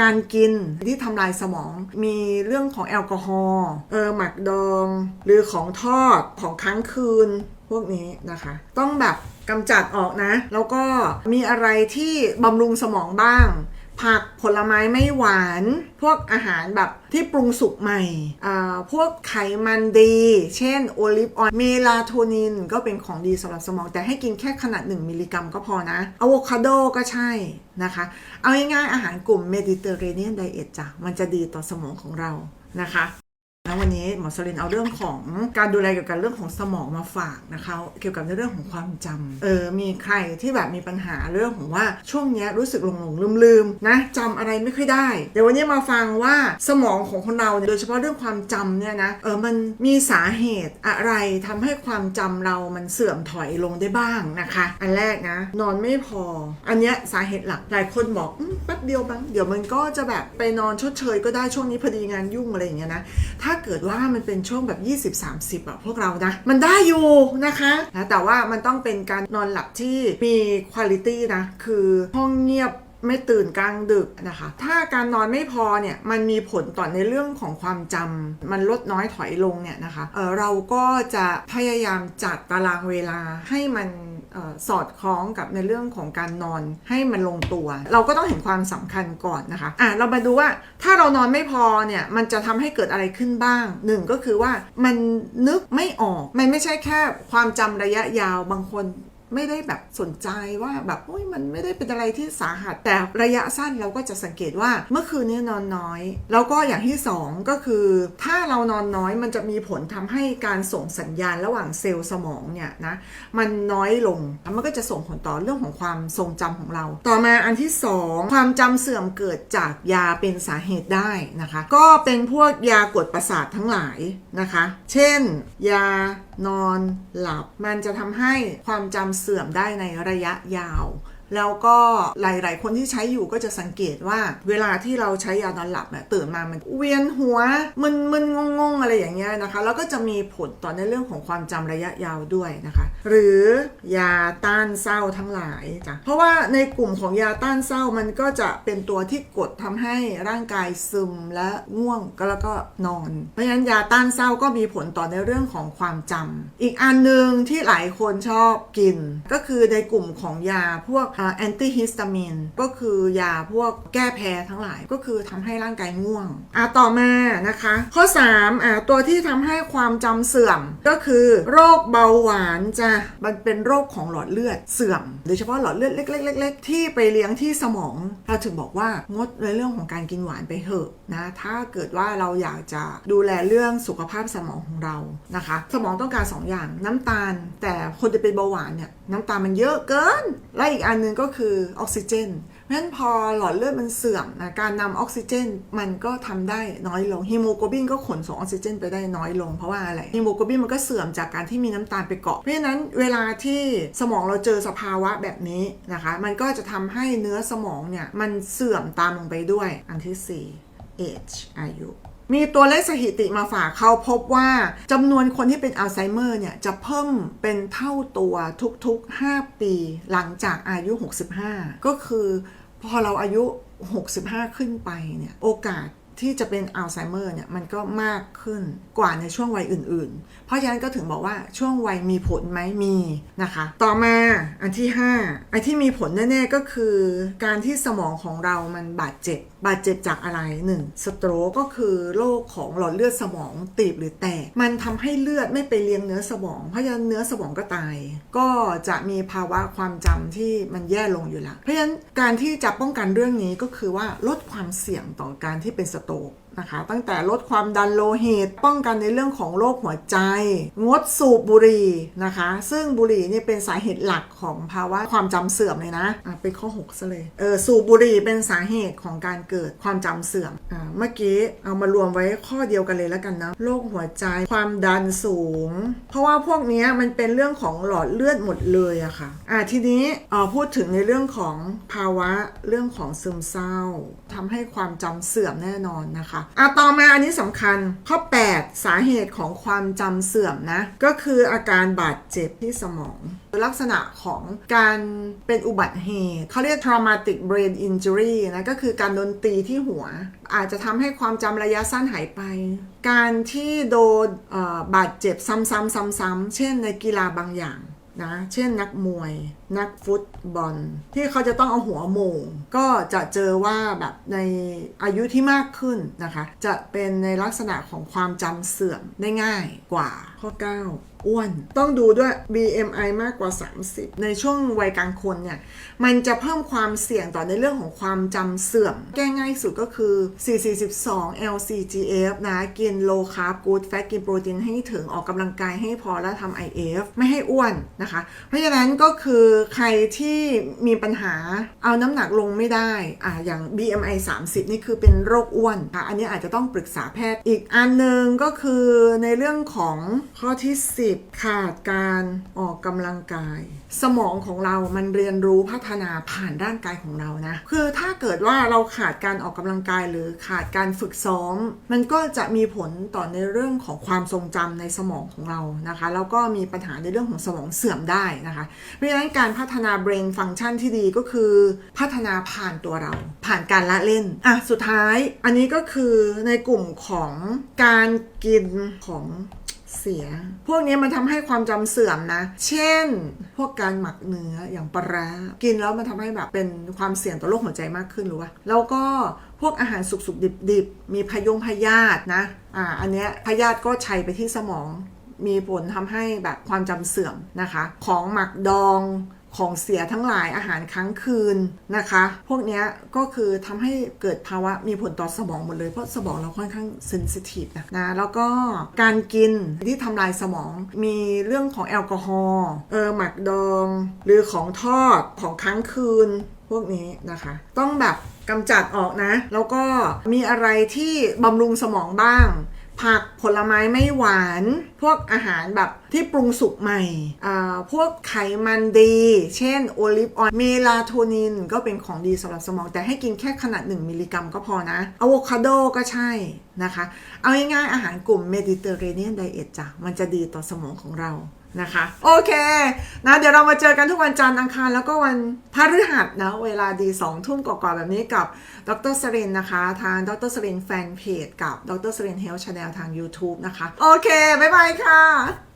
การกินที่ทำลายสมอง มีเรื่องของแอลกอฮอล์เออหมักดอง หรือของทอดของค้างคืนพวกนี้นะคะ ต้องแบบกำจัดออกนะ แล้วก็มีอะไรที่บำรุงสมองบ้าง ผักผลไม้ไม่หวาน พวกอาหารแบบที่ปรุงสุกใหม่ พวกไขมันดี เช่นโอลิฟออยล์เมลาโทนินก็เป็นของดีสำหรับสมอง แต่ให้กินแค่ขนาด 1 มิลลิกรัมก็พอนะอะโวคาโดก็ใช่นะคะ เอาง่ายๆอาหารกลุ่มเมดิเตอร์เรเนียนไดเอทจ้ะมันจะดีต่อสมองของเรานะคะ แล้ววันนี้หมอสลินเอาเรื่องของการดูแลเกี่ยวกับเรื่องของสมองมาฝากนะคะเกี่ยวกับในเรื่องของความจำเออมีใครที่แบบมีปัญหาเรื่องของว่าช่วงนี้รู้สึกหลงหลงลืมลืมๆนะจำอะไรไม่ค่อยได้ เดี๋ยววันนี้มาฟังว่าสมองของคนเราเโดยเฉพาะเรื่องความจำเนี่ยนะเออมันมีสาเหตุอะไรทำให้ความจำเรามันเสื่อมถอยลงได้บ้างนะคะ อันแรกนะ นอนไม่พอ อันเนี้ยสาเหตุหลักหลายคนบอกอ ป๊บเดียวบ้างเดี๋ยวมันก็จะแบบไปนอนชดเชยก็ได้ช่วงนี้พอดีงานยุ่งอะไรอย่างเงี้ยนะถ้าเกิดว่ามันเป็นช่วงแบบ 20-30อะพวกเรานะมันได้อยู่นะคะนะแต่ว่ามันต้องเป็นการนอนหลับที่มีคุณภาพนะคือห้องเงียบไม่ตื่นกลางดึกนะคะ ถ้าการนอนไม่พอเนี่ยมันมีผลต่อในเรื่องของความจำมันลดน้อยถอยลงเนี่ยนะคะเออเราก็จะพยายามจัดตารางเวลาให้มัน ออสอดคล้องกับในเรื่องของการนอนให้มันลงตัว เราก็ต้องเห็นความสำคัญก่อนนะคะอะเรามาดูว่าถ้าเรานอนไม่พอเนี่ยมันจะทำให้เกิดอะไรขึ้นบ้างหนึ่งก็คือว่ามันนึกไม่ออกมันไม่ใช่แค่ความจำระยะยาวบางคน ไม่ได้แบบสนใจว่าแบบโอ้ยมันไม่ได้เป็นอะไรที่สาหัส แต่ระยะสั้นเราก็จะสังเกตว่าเมื่อคืนนี้นอนน้อย แล้วก็อย่างที่สองก็คือ ถ้าเรานอนน้อยมันจะมีผลทำให้การส่งสัญญาณระหว่างเซลล์สมองเนี่ยนะมันน้อยลงแล้วมันก็จะส่งผลต่อเรื่องของความทรงจำของเรา ต่อมาอันที่สองความจำเสื่อมเกิดจากยาเป็นสาเหตุได้นะคะ ก็เป็นพวกยากดประสาททั้งหลายนะคะ เช่น ยา นอนหลับ มันจะทำให้ความจำเสื่อมได้ในระยะยาว แล้วก็หลาย ๆ คนที่ใช้อยู่ก็จะสังเกตว่า เวลาที่เราใช้ยานอนหลับเนี่ยตื่นมามันเวียนหัวมึนมึนงงงอะไรอย่างเงี้ยนะคะ แล้วก็จะมีผลต่อในเรื่องของความจำระยะยาวด้วยนะคะ หรือยาต้านเศร้าทั้งหลายจ้ะเพราะว่าในกลุ่มของยาต้านเศร้ามันก็จะเป็นตัวที่กดทำให้ร่างกายซึมและง่วงก็แล้วก็นอน เพราะฉะนั้นยาต้านเศร้าก็มีผลต่อในเรื่องของความจำอีกอันหนึ่งที่หลายคนชอบกิน ก็คือในกลุ่มของยาพวกแอนตี้ฮิสตามีนก็คือยาพวกแก้แพ้ทั้งหลายก็คือทำให้ร่างกายง่วงอะต่อมานะคะ ข้อ3อะตัวที่ทำให้ความจำเสื่อมก็คือโรคเบาหวานจ้ะมันเป็นโรคของหลอดเลือดเสื่อม โดยเฉพาะหลอดเลือดเล็กๆๆที่ไปเลี้ยงที่สมองเราถึงบอกว่างดในเรื่องของการกินหวานไปเถอะนะถ้าเกิดว่าเราอยากจะดูแลเรื่องสุขภาพสมองของเรานะคะ สมองต้องการ 2 อย่างน้ำตาล แต่คนจะเป็นเบาหวานเนี่ยน้ำตาลมันเยอะเกินและอีกอันหนึงก็คือออกซิเจน เพราะฉะนั้นพอหลอดเลือดมันเสื่อมนะการนำออกซิเจน มันก็ทำได้น้อยลงฮีโมโกลบินก็ขนส่งออกซิเจนไปได้น้อยลงเพราะว่าอะไรฮีโมโกลบินมันก็เสื่อมจากการที่มีน้ำตาลไปเกาะ เพราะฉะนั้นเวลาที่สมองเราเจอสภาวะแบบนี้นะคะ มันก็จะทำให้เนื้อสมองเนี่ยมันเสื่อมตามลงไปด้วยอันที่ 4 age อายุ มีตัวเลขสถิติมาฝากเขาพบว่าจำนวนคนที่เป็นอัลไซเมอร์เนี่ย จะเพิ่มเป็นเท่าตัวทุกๆ 5 ปีหลังจากอายุ 65 ก็คือพอเราอายุ 65 ขึ้นไปเนี่ย โอกาสที่จะเป็นอัลไซเมอร์เนี่ย มันก็มากขึ้นกว่าในช่วงวัยอื่น ๆ เพราะฉะนั้นก็ถึงบอกว่าช่วงวัยมีผลไหมมีนะคะ ต่อมาอันที่ 5 อันที่มีผลแน่ ๆ ก็คือ การที่สมองของเรามันบาดเจ็บ บาดเจ็บจากอะไร 1. สโตรกก็คือโรคของหลอดเลือดสมองตีบหรือแตก มันทำให้เลือดไม่ไปเลี้ยงเนื้อสมอง เพราะฉะนั้นเนื้อสมองก็ตาย ก็จะมีภาวะความจำที่มันแย่ลงอยู่ละเพราะฉะนั้นการที่จะป้องกันเรื่องนี้ก็คือว่าลดความเสี่ยงต่อการที่เป็นสโตรก นะคะ ตั้งแต่ลดความดันโลหิต ป้องกันในเรื่องของโรคหัวใจ งดสูบบุหรี่นะคะ ซึ่งบุหรี่นี่เป็นสาเหตุหลักของภาวะความจำเสื่อมเลยนะอะเป็นข้อ6ซะเลยเออสูบบุหรี่เป็นสาเหตุของการเกิดความจำเสื่อมอ่าเมื่อกี้เอามารวมไว้ข้อเดียวกันเลยแล้วกันนะโรคหัวใจความดันสูง เพราะว่าพวกนี้มันเป็นเรื่องของหลอดเลือดหมดเลยอะค่ะอ่าทีนี้เออพูดถึงในเรื่องของภาวะเรื่องของซึมเศร้าทำให้ความจำเสื่อมแน่นอนนะคะคะอะต่อมาอันนี้สำคัญข้อ 8 สาเหตุของความจำเสื่อมนะ ก็คืออาการบาดเจ็บที่สมอง ลักษณะของการเป็นอุบัติเหตุเขาเรียก traumatic brain injury นะก็คือการโดนตีที่หัว อาจจะทำให้ความจำระยะสั้นหายไป การที่โดนบาดเจ็บซ้ำๆๆๆเช่นในกีฬาบางอย่างนะ เช่นนักมวย นักฟุตบอล ที่เขาจะต้องเอาหัวโมง ก็จะเจอว่าแบบในอายุที่มากขึ้นนะคะ จะเป็นในลักษณะของความจำเสื่อมได้ง่ายกว่าข้อ 9อ้วน ต้องดูด้วย BMI มากกว่า 30 ในช่วงวัยกลางคนเนี่ย มันจะเพิ่มความเสี่ยงต่อในเรื่องของความจำเสื่อม แก้ง่ายสุดก็คือ 442 LCGF นะ กิน low carb good fat กินโปรตีนให้ถึงออกกำลังกายให้พอแล้วทำ IF ไม่ให้อ้วนนะคะ เพราะฉะนั้นก็คือใครที่มีปัญหาเอาน้ำหนักลงไม่ได้อ่าอย่าง BMI 30 นี่คือเป็นโรคอ้วนค่ะอันนี้อาจจะต้องปรึกษาแพทย์ อีกอันหนึ่งก็คือในเรื่องของข้อที่ 10 ขาดการออกกำลังกาย สมองของเรามันเรียนรู้พัฒนาผ่านร่างกายของเรานะ คือถ้าเกิดว่าเราขาดการออกกำลังกายหรือขาดการฝึกซ้อม มันก็จะมีผลต่อในเรื่องของความทรงจำในสมองของเรานะคะ แล้วก็มีปัญหาในเรื่องของสมองเสื่อมได้นะคะ เพราะฉะนั้นการพัฒนา brain function ที่ดีก็คือ พัฒนาผ่านตัวเรา ผ่านการละเล่น อะ สุดท้ายอันนี้ก็คือในกลุ่มของการกินของเสีย พวกนี้มันทำให้ความจำเสื่อมนะ เช่น พวกการหมักเนื้ออย่างปลาร้ากินแล้วมันทำให้แบบเป็นความเสี่ยงต่อโรคหัวใจมากขึ้นหรือวะแล้วก็พวกอาหารสุกๆดิบๆ มีพยงพยาธินะ อ่า อันเนี้ยพยาธิก็ชัยไปที่สมอง มีผลทำให้แบบความจำเสื่อมนะคะ ของหมักดอง ของเสียทั้งหลายอาหารค้างคืนนะคะ พวกนี้ก็คือทำให้เกิดภาวะมีผลต่อสมองหมดเลยเพราะสมองเราค่อนข้างเซนซิทีฟนะนะแล้วก็การกินที่ทำลายสมองมีเรื่องของแอลกอฮอล์เออหมักดอง หรือของทอดของค้างคืนพวกนี้นะคะ ต้องแบบกำจัดออกนะ แล้วก็มีอะไรที่บำรุงสมองบ้าง ผักผลไม้ไม่หวาน พวกอาหารแบบที่ปรุงสุกใหม่ พวกไขมันดี เช่นโอลิฟออยล์เมลาโทนินก็เป็นของดีสำหรับสมอง แต่ให้กินแค่ขนาด 1 มิลลิกรัมก็พอนะอะโวคาโดก็ใช่นะคะ เอาง่ายๆอาหารกลุ่มเมดิเตอร์เรเนียนไดเอทจ้ะมันจะดีต่อสมองของเรา นะคะ โอเคนะเดี๋ยวเรามาเจอกันทุกวันจันทร์อังคาร แล้วก็วันพฤหัสนะเวลาดีสองทุ่มกว่าๆแบบนี้กับดรสรินนะคะ ทางดรสรินแฟนเพจกับดรสรินเฮลท์ชาแนลทาง YouTube นะคะ โอเค บ๊ายบายค่ะ